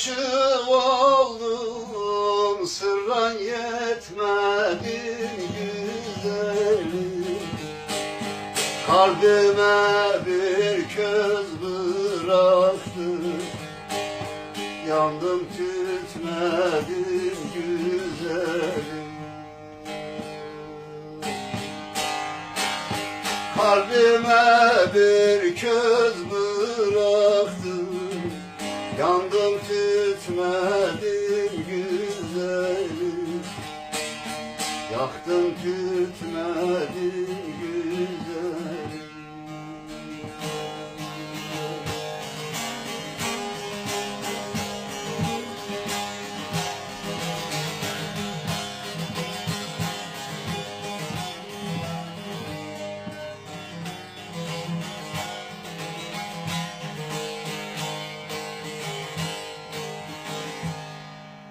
aşık oldum Sırran yetmedin güzelim Kalbime bir köz bıraktın Yandım tütmedim güzelim Kalbime bir köz bıraktın Yandım tütmedim güzelim Yaktım tütmedim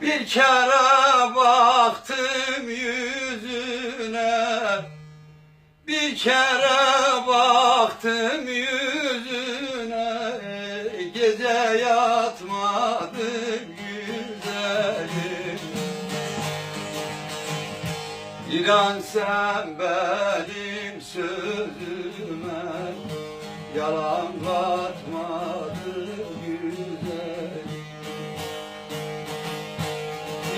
Bir kere baktım yüzüne. Bir kere baktım yüzüne. Gece yatmadım güzelim. İnan sen benim sözüme. Yalan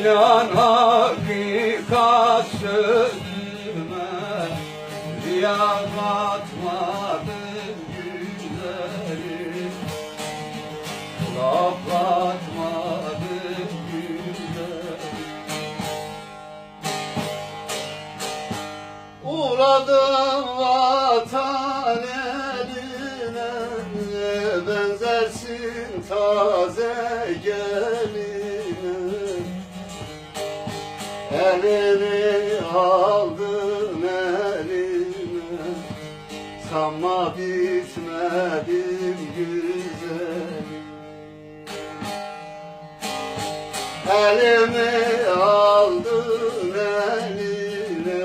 İnan hakikat sözüme Riya katmadın güzelim Laf katmadın güzelim Uğradım vatan eline Benzersin taze Elini aldım eline Sanma bitmedim güzelim. Elimi aldın eline.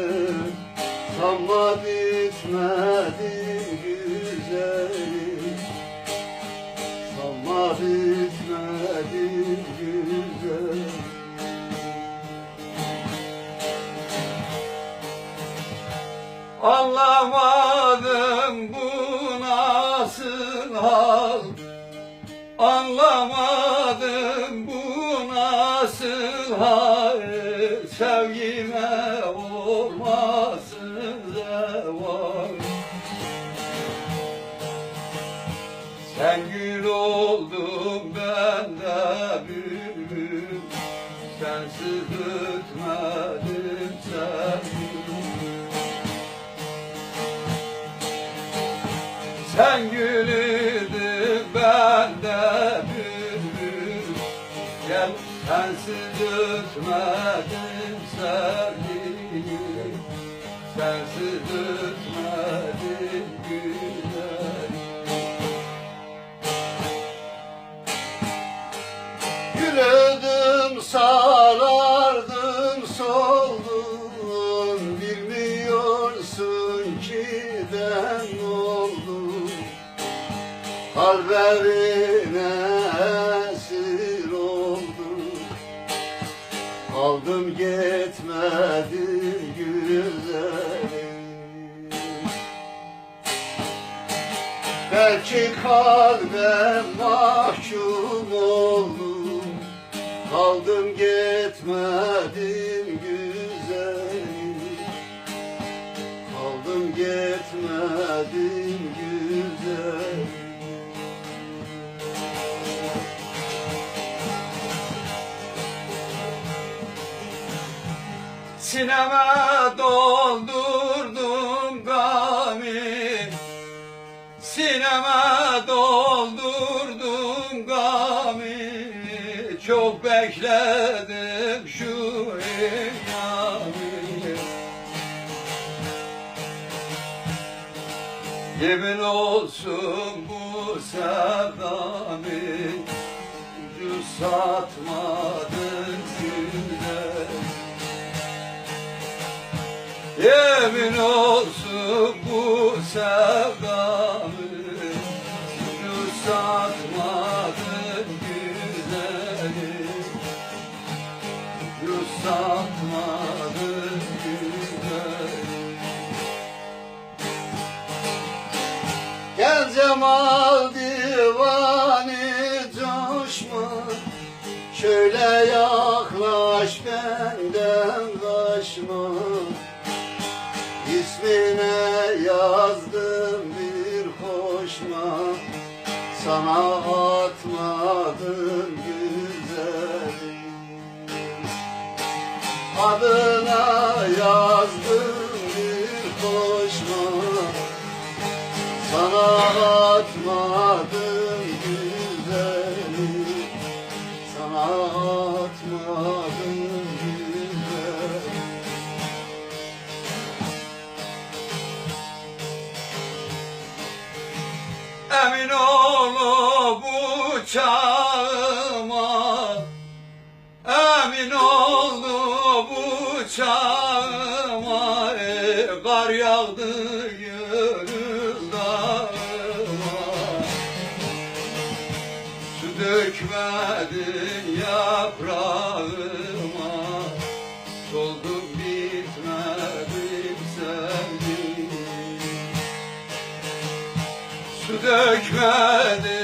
Sanma bitmedi Anlamadım bu nasıl hal? Anlamadım bu nasıl hal? Sevgime olmasın zeval. Sen gül oldun ben de bülbül. Sensiz sensiz ötmedim sevgilim Sensiz ötmedim güzelim Yürüdüm sarardım soldum. Bilmiyorsun ki ben oldum. Kalbevine Aldım gitmedim güzelim Belki kalbim mahkum oldum Kaldım gitmedim güzelim Kaldım gitmedim Sineme doldurdum gami. Sineme doldurdum gami. Çok bekledim şu eyyami Yemin olsun bu sevdamı Ucuz satmadın Yemin olsun bu sevdamı Gönül satmadı güzeli. Gönül satmadı güzeli. Gel Cemal divani coşma. Şöyle yaklaş benden kaçma. İsmine yazdım bir hoşma Sana atmadım güzelim Adına yazdım çağıma Emin ol bu çağıma e, Kar yağdı yürür dağıma Su dökmedin yaprağıma. Soldum bitmedim sevdim Su dökmedin